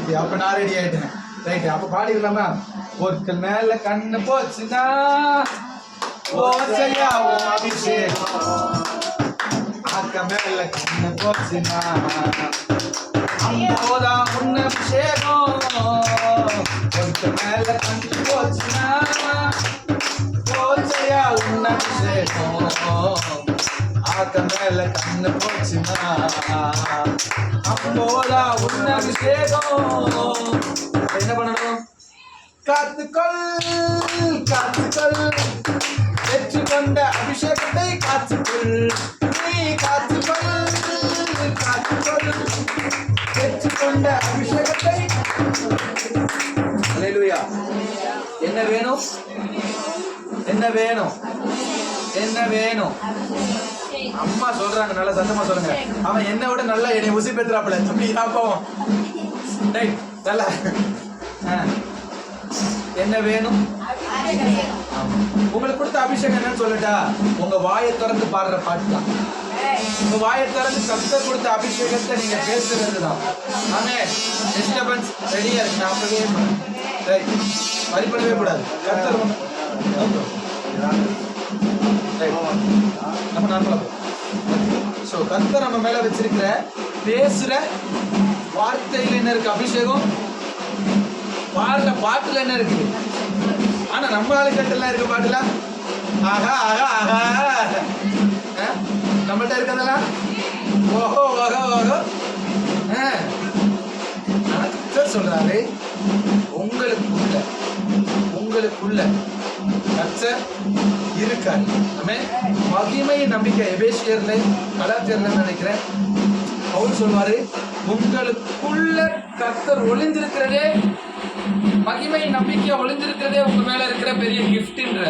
Right அப்ப நான் ready ஆயிட்டேன் ரைட்டு அப்ப பாடிடலாமா ஒருத்தர் மேல கண்ணு போச்சுன்னா போச்சையா உன் அபிஷேகம் அக்க மேல கண்ணு போச்சுன்னா அம்போதா உன் அபிஷேகம் ஒருத்தர் மேல கண்ணு போச்சுன்னா போச்சையா உன் அபிஷேகம் பார்த்த மேல கண்ணு போச்சுமா அப்போதா உன்ன அபிஷேகம் என்ன பண்ணணும்? காத்துக்கொள் காத்துக்கொள். வெற்றி கொண்ட அபிஷேகத்தை காத்துக்கொள். நீ காத்துக்கொள் காத்துக்கொள். வெற்றி கொண்ட அபிஷேகத்தை என்ன வேணும்? என்ன வேணும்? என்ன வேணும்? அம்மா சொல்றாங்க நல்லா சத்தமா சொல்லுங்க. அவன் என்ன விட நல்லா என்னை உசி பெற்றாப்புல. அப்படி பாப்போம் டேய் நல்லா. ஆ. என்ன வேணும்? உங்களுக்கு கொடுத்த அபிஷேகம் என்னன்னு சொல்லட்டா உங்க வாயை திறந்து பாடுற பாட்டு தான். உங்க வாயை திறந்து கத்த கொடுத்த அபிஷேகத்தை நீங்க பேசுறது தான் ஆமே டிஸ்டர்பன்ஸ் ரெடியா இருக்கு. நான் அப்பவே ரைட் வரி பண்ணவே கூடாது. கத்தர் உங்க- நம்ம நார்மலாக ஸோ கத்தை நம்ம மேலே வச்சிருக்கிற பேசுகிற வார்த்தையில் என்ன இருக்கு? அபிஷேகம்? பாடுற பாட்டில் என்ன இருக்கு ஆனால் நம்ம ஆளுக்கட்டெல்லாம் இருக்க பாட்டுல? ஆகா ஆகா ஆகா ஆ? இருக்கிறதெல்லாம்? ஓஹோ ஓஹோ ஓஹோ. ஆ. ஆனா கர்த்தர் சொல்றாரு உங்களுக்குள்ள உங்களுக்குள்ள கர்த்தர் இருக்கார். ஆமே மகிமை நம்பிக்கை. எபேசியர்ல கலாச்சாரம்னு நினைக்கிறேன். அவர் சொல்வாரு உங்களுக்குள்ள கர்த்தர் ஒளிந்திருக்கிறதே மகிமை நம்பிக்கை ஒளிந்திருக்கிறதே உங்க மேல இருக்கிற பெரிய கிஃப்ட்ன்ற